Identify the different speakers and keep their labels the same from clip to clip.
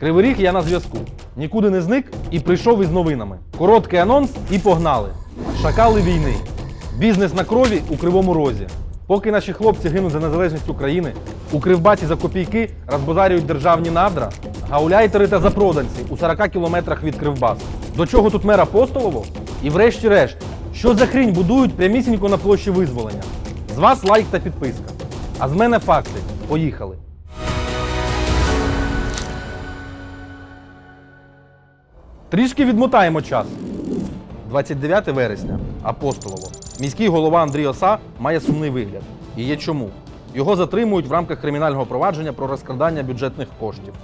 Speaker 1: Кривий ріг я на зв'язку. Нікуди не зник і прийшов із новинами. Короткий анонс і погнали. Шакали війни. Бізнес на крові у кривому розі. Поки наші хлопці гинуть за незалежність України, у кривбаці за копійки розбазарюють державні надра, гауляйтери та запроданці у 40 кілометрах від Кривбасу. До чого тут мер Апостолово? І врешті-решт, що за хрінь будують прямісінько на площі визволення? З вас лайк та підписка. А з мене факти. Поїхали. Трішки відмотаємо час. 29 вересня. Апостолово. Міський голова Андрій Оса має сумний вигляд. І є чому. Його затримують в рамках кримінального провадження про розкрадання бюджетних коштів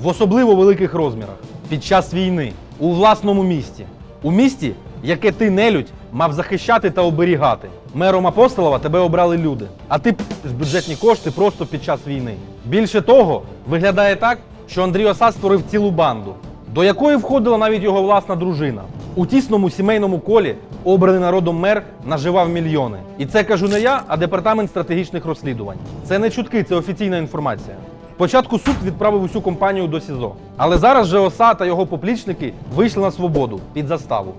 Speaker 1: в особливо великих розмірах під час війни у власному місті. У місті, яке ти нелюдь мав захищати та оберігати. Мером Апостолова тебе обрали люди, а ти з бюджетні кошти просто під час війни. Більше того, виглядає так, що Андрій Оса створив цілу банду, до якої входила навіть його власна дружина. У тісному сімейному колі обраний народом мер наживав мільйони. І це кажу не я, а департамент стратегічних розслідувань. Це не чутки, це офіційна інформація. Спочатку суд відправив усю компанію до СІЗО. Але зараз же ОСА та його поплічники вийшли на свободу під заставу.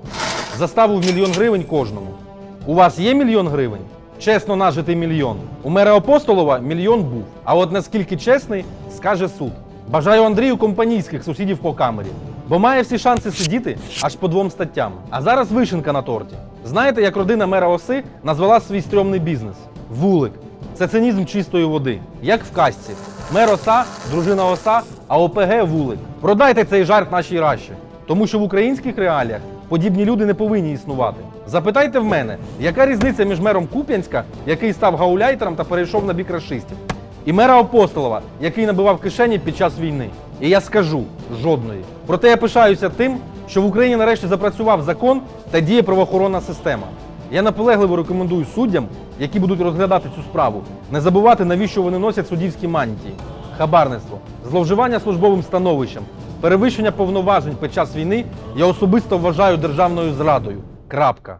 Speaker 1: Заставу в мільйон гривень кожному. У вас є мільйон гривень? Чесно нажитий мільйон. У мера Апостолова мільйон був. А от наскільки чесний, скаже суд. Бажаю Андрію компанійських сусідів по камері, бо має всі шанси сидіти аж по двом статтям. А зараз вишенка на торті. Знаєте, як родина мера Оси назвала свій стрьомний бізнес? Вулик. Це цинізм чистої води. Як в казці. Мер Оса, дружина Оса, а ОПГ вулик. Продайте цей жарт нашій раші. Тому що в українських реаліях подібні люди не повинні існувати. Запитайте в мене, яка різниця між мером Куп'янська, який став гауляйтером та перейшов на бік рашистів, і мера Апостолова, який набивав кишені під час війни. І я скажу жодної. Проте я пишаюся тим, що в Україні нарешті запрацював закон та діє правоохоронна система. Я наполегливо рекомендую суддям, які будуть розглядати цю справу, не забувати, навіщо вони носять суддівські мантії, хабарництво, зловживання службовим становищем, перевищення повноважень під час війни я особисто вважаю державною зрадою. Крапка.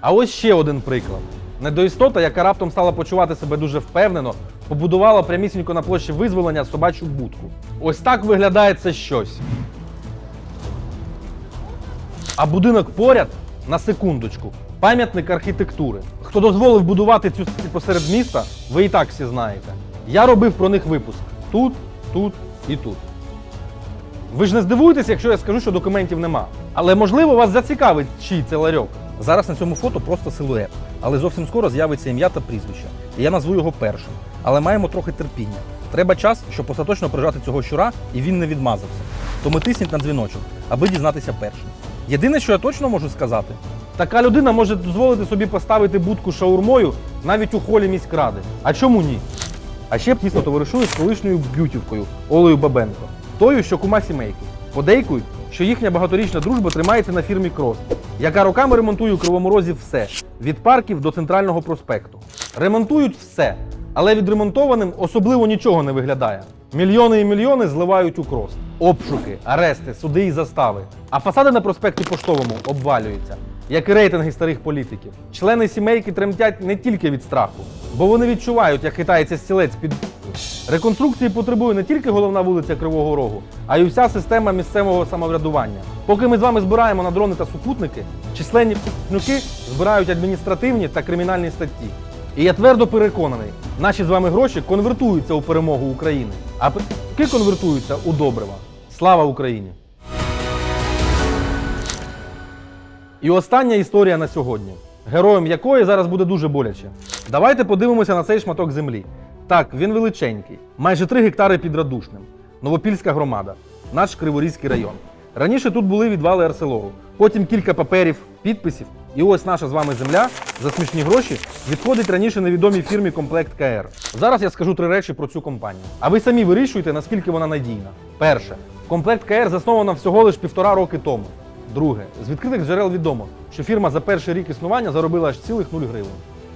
Speaker 1: А ось ще один приклад. Недоістота, яка раптом стала почувати себе дуже впевнено, побудувала прямісінько на площі визволення собачу будку. Ось так виглядає це щось. А будинок поряд на секундочку. Пам'ятник архітектури. Хто дозволив будувати цю посеред міста, ви і так всі знаєте. Я робив про них випуск тут, тут і тут. Ви ж не здивуєтесь, якщо я скажу, що документів нема. Але можливо вас зацікавить, чий це ларьок.
Speaker 2: Зараз на цьому фото просто силует, але зовсім скоро з'явиться ім'я та прізвище. І я назву його першим. Але маємо трохи терпіння. Треба час, щоб остаточно прижати цього щура, і він не відмазався. Тому тисніть на дзвіночок, аби дізнатися першим. Єдине, що я точно можу сказати,
Speaker 1: Така людина може дозволити собі поставити будку шаурмою навіть у холі міськради. А чому ні? А ще тісно товаришує з колишньою б'ютівкою Олею Бабенко, тою, що кума сімейки. Подейкують, що їхня багаторічна дружба тримається на фірмі Крос, яка роками ремонтує у Кривому Розі все від парків до центрального проспекту. Ремонтують все, але відремонтованим особливо нічого не виглядає. Мільйони і мільйони зливають у крос. Обшуки, арести, суди і застави. А фасади на проспекті Поштовому обвалюються, як і рейтинги старих політиків. Члени сімейки тремтять не тільки від страху, бо вони відчувають, як хитається стілець під Реконструкції потребує не тільки головна вулиця Кривого Рогу, а й уся система місцевого самоврядування. Поки ми з вами збираємо на дрони та супутники, численні п***нюки збирають адміністративні та кримінальні статті. І я твердо переконаний, наші з вами гроші конвертуються у перемогу України, а п***ки конвертуються у добрива. Слава Україні! І остання історія на сьогодні, героєм якої зараз буде дуже боляче. Давайте подивимося на цей шматок землі. Так, він величенький, майже 3 гектари під Радушним. Новопільська громада, наш Криворізький район. Раніше тут були відвали арселору, потім кілька паперів, підписів, і ось наша з вами земля за смішні гроші відходить раніше невідомій фірмі Комплект КР. Зараз я скажу три речі про цю компанію. А ви самі вирішуєте, наскільки вона надійна. Перше, комплект КР заснована всього лише півтора роки тому. Друге, з відкритих джерел відомо, що фірма за перший рік існування заробила аж цілих 0 гривень.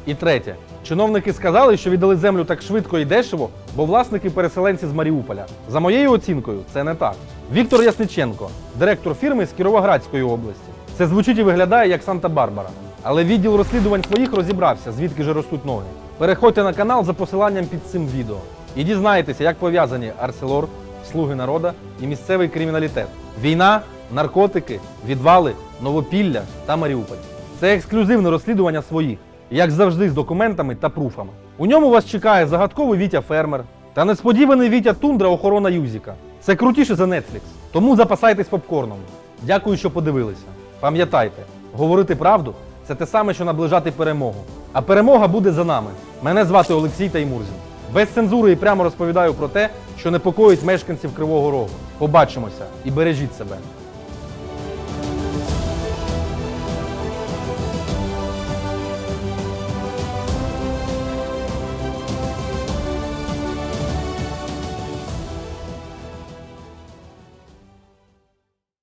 Speaker 1: І третє, чиновники сказали, що віддали землю так швидко і дешево, бо власники переселенці з Маріуполя. За моєю оцінкою, це не так. Віктор Ясниченко, директор фірми з Кіровоградської області. Це звучить і виглядає як Санта-Барбара. Але відділ розслідувань своїх розібрався, звідки ж ростуть ноги. Переходьте на канал за посиланням під цим відео. і дізнаєтеся, як пов'язані Арселор, Слуги народа і місцевий криміналітет. Війна, наркотики, відвали, Новопілля та Маріуполь. Це ексклюзивне розслідування своїх, як завжди, з документами та пруфами. У ньому вас чекає загадковий Вітя Фермер та несподіваний Вітя Тундра охорона Юзіка. Це крутіше за Netflix. Тому запасайтесь попкорном. Дякую, що подивилися. Пам'ятайте, говорити правду це те саме, що наближати перемогу. А перемога буде за нами. Мене звати Олексій Таймурзін. Без цензури і прямо розповідаю про те, що непокоїть мешканців Кривого Рогу. Побачимося і бережіть себе.